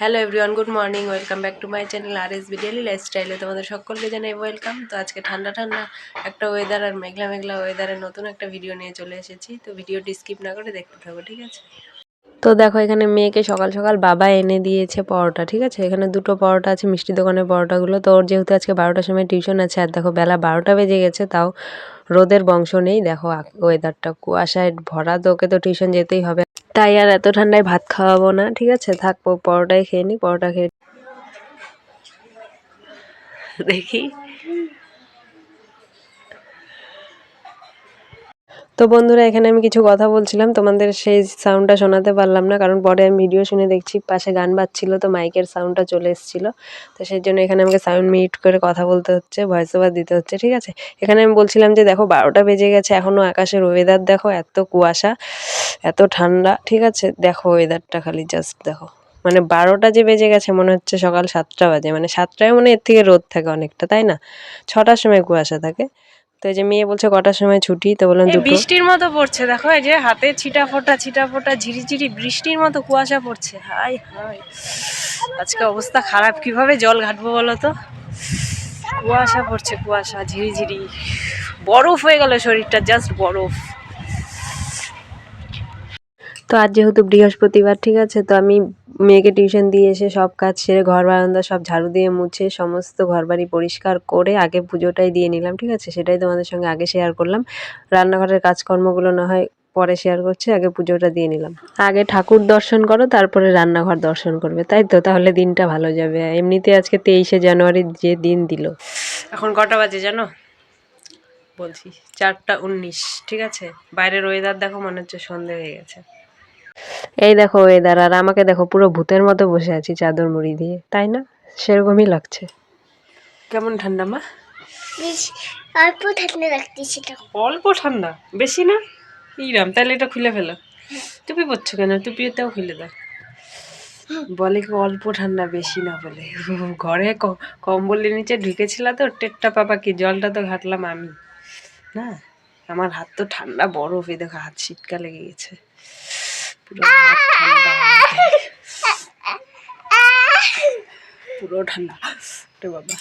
Hello everyone good morning welcome back to my channel R S বিডিয়ালি লাইফস্টাইলে তোমাদের সকলকে জানাই ওয়েলকাম তো আজকে ঠান্ডা ঠান্ডা একটা ওয়েদার আর মেঘলা মেঘলা ওয়েদারের নতুন একটা ভিডিও নিয়ে চলে এসেছি। তো ভিডিওটি স্কিপ না করে দেখতে থাকো, ঠিক আছে? তো দেখো, এখানে মেয়েকে সকাল সকাল বাবা এনে দিয়েছে পরোটা, ঠিক আছে? এখানে দুটো পরোটা আছে, মিষ্টি দোকানের পরোটাগুলো। তো ওর যেহেতু আজকে বারোটার সময় টিউশন আছে, আর দেখো বেলা বারোটা বেজে গেছে, তাও রোদের বংশ নেই। দেখো ওয়েদারটা কুয়াশায় ভরা, তো ওকে তো টিউশন যেতেই হবে। তাই আর এত ঠান্ডায় ভাত খাওয়াবো না, ঠিক আছে? থাকব পরোটাই খেয়ে নিই পরোটা খেয়ে দেখি। তো বন্ধুরা, এখানে আমি কিছু কথা বলছিলাম। তোমাদের সেই সাউন্ডটা শোনাতে পারলাম না, কারণ পরে আমি ভিডিও শুনে দেখছি পাশে গান বাজছিল, তো মাইকের সাউন্ডটা চলে এসেছিল। তো সেই জন্য এখানে আমাকে সাউন্ড মিউট করে কথা বলতে হচ্ছে ভয়েস ওভার দিতে হচ্ছে, ঠিক আছে? এখানে আমি বলছিলাম যে, দেখো, বারোটা বেজে গেছে এখনও আকাশের ওয়েদার দেখো, এত কুয়াশা, এত ঠান্ডা, ঠিক আছে? দেখো ওয়েদারটা খালি জাস্ট দেখো। মানে বারোটা যে বেজে গেছে, মনে হচ্ছে সকাল সাতটা বাজে মানে সাতটায় মানে এর থেকে রোদ থাকে অনেকটা, তাই না? ছটার সময় কুয়াশা থাকে। তো যে মেয়ে বলছে কটার সময় ছুটি তো বললাম দুটো বৃষ্টির মতো পড়ছে দেখো এই যে হাতে ছিটা ফোটা ছিটা ফোটা ঝিরিঝিরি বৃষ্টির মতো কুয়াশা পড়ছে। Hi hi. আজকে অবস্থা খারাপ কীভাবে জল ঘাটবো বলো তো? কুয়াশা পড়ছে কুয়াশা ঝিরিঝিরি। বরফ হয়ে গেল শরীরটা জাস্ট বরফ। তো আজ যেহেতু বৃহস্পতিবার ঠিক আছে? তো আমি মেয়েকে টিউশন দিয়ে এসে সব কাজ সেরে ঘর বারান্দা সব ঝাড়ু দিয়ে মুছে সমস্ত ঘরবাড়ি পরিষ্কার করে আগে পুজোটাই দিয়ে নিলাম, ঠিক আছে? সেটাই তোমাদের সঙ্গে আগে শেয়ার করলাম। রান্নাঘরের কাজকর্মগুলো না হয় পরে শেয়ার করছি, আগে পুজোটা দিয়ে নিলাম। আগে ঠাকুর দর্শন করো, তারপরে রান্নাঘর দর্শন করবে, তাই তো? তাহলে দিনটা ভালো যাবে। এমনিতে আজকে তেইশে জানুয়ারির যে দিন দিল। এখন কটা বাজে জানো? বলছি, চারটা উনিশ, ঠিক আছে? বাইরের ওয়েদার দেখো, মনে হচ্ছে সন্ধে হয়ে গেছে। এই দেখো ওয়েদার আর আমাকে দেখো পুরো ভূতের মতো বসে আছি চাদর মুড়ি দিয়ে তাই না? সেরকমই লাগছে। কেমন ঠান্ডা মা? অল্প ঠান্ডা লাগতেছিল অল্প ঠান্ডা বেশি না? ইরাম তাহলে এটা খুলে ফেলো। টুপি পরছো কেন? টুপিটাও খুলে দাও। বলে কি অল্প ঠান্ডা বেশি না বলে। ঘরে কম্বলের নিচে ঢুকেছিল তো টেটটা পাপা কি জলটা তো ঘাটলাম আমি। না আমার হাত তো ঠান্ডা বরফ এই দেখো হাত শীতকা লেগে গেছে। পুরো ঠান্ডা। পুরো ঠান্ডা রে বাবা।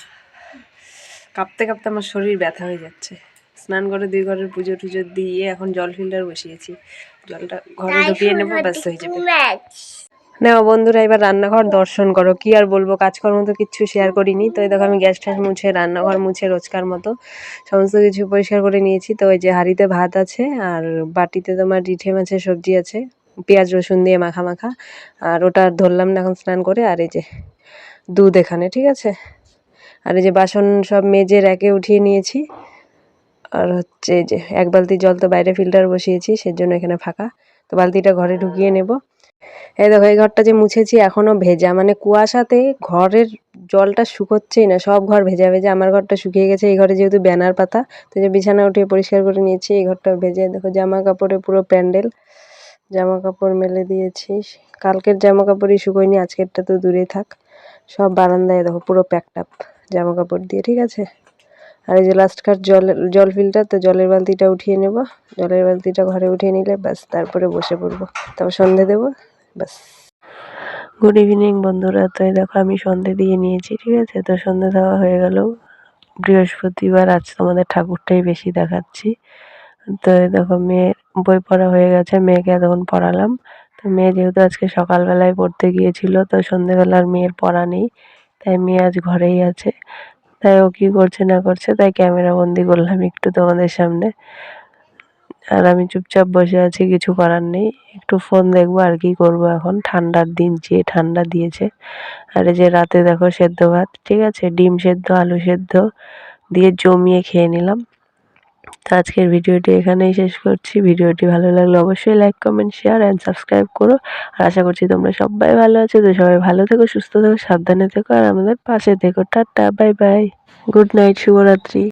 কাঁপতে কাঁপতে আমার শরীর ব্যথা হয়ে যাচ্ছে। স্নান করে দুই ঘরের পুজো টুজো দিয়ে এখন জল ফিল্টার বসিয়েছি। জলটা ঘরে ঢুকিয়ে নেব ব্যস্ত হয়ে যাবে। নাও বন্ধুরা এবার রান্নাঘর দর্শন করো। কি আর বলব কাজকর্ম তো কিচ্ছু শেয়ার করিনি। তো এই দেখো আমি গ্যাস ট্যাস মুছে রান্নাঘর মুছে রোজকার মতো। সমস্ত কিছু পরিষ্কার করে নিয়েছি। তো ওই যে হাঁড়িতে ভাত আছে আর বাটিতে তোমার রিঠে মাছের সবজি আছে। পেঁয়াজ, রসুন দিয়ে মাখা মাখা। আর ওটা ধরলাম না এখন স্নান করে, আর এই যে দুধ এখানে, ঠিক আছে? আর এই যে বাসন সব মেজে র্যাকে উঠিয়ে নিয়েছি। আর হচ্ছে যে এক বালতি জল তো বাইরে ফিল্টার বসিয়েছি, সেজন্য এখানে ফাঁকা। তো বালতিটা ঘরে ঢুকিয়ে নেব। এই দেখো, এই ঘরটা যে মুছেছি এখনও ভেজা মানে কুয়াশাতে ঘরের জলটা শুকোচ্ছেই না, সব ঘর ভেজা ভেজা। আমার ঘরটা শুকিয়ে গেছে, এই ঘরে যেহেতু ব্যানার পাতা, তো যে বিছানা উঠিয়ে পরিষ্কার করে নিয়েছি, এই ঘরটা ভেজে দেখো, জামা কাপড়ে পুরো প্যান্ডেল। জামা কাপড় মেলে দিয়েছি। কালকের জামা কাপড়ই শুকোয়নি আজকেরটা তো দূরে থাক। সব বারান্দায় দেখো, পুরো প্যাকড জামা কাপড় দিয়ে, ঠিক আছে? আর এই যে লাস্ট কার জল জল ফিল্টার তো জলের বালতিটা উঠিয়ে নেব। জলের বালতিটা ঘরে উঠিয়ে নিলে ব্যাস, তারপরে বসে পড়ব। তারপর সন্ধে দেবো, ব্যাস। গুড ইভিনিং বন্ধুরা, তো দেখো আমি সন্ধে দিয়ে নিয়েছি, ঠিক আছে? তো সন্ধে দেওয়া হয়ে গেল। বৃহস্পতিবার, আজ তোমাদের ঠাকুরটাই বেশি দেখাচ্ছি। তো দেখো মেয়ে বই পড়া হয়ে গেছে, মেয়েকে এতক্ষণ পড়ালাম। তো মেয়ে যেহেতু আজকে সকালবেলায় পড়তে গিয়েছিল, তো সন্ধেবেলার মেয়ের পড়া নেই, তাই মেয়ে আজ ঘরেই আছে। তাই ও কী করছে না করছে, তাই ক্যামেরা বন্দি করলাম একটু তোমাদের সামনে। আর আমি চুপচাপ বসে আছি, কিছু করার নেই। একটু ফোন দেখব আর কি করব এখন। ঠান্ডার দিন যে ঠান্ডা দিয়েছে। আর এই যে রাতে দেখো সেদ্ধ ভাত, ঠিক আছে? ডিম সেদ্ধ, আলু সেদ্ধ দিয়ে জমিয়ে খেয়ে নিলাম। তো আজকের ভিডিওটি এখানেই শেষ করছি। ভিডিওটি ভালো লাগলে অবশ্যই like comment share and subscribe করো। আর আশা করছি তোমরা সবাই ভালো আছো। তো সবাই ভালো থেকো, সুস্থ থেকো, সাবধানে থেকো। আর আমাদের পাশে থেকো। Tata bye bye good night শুভরাত্রি।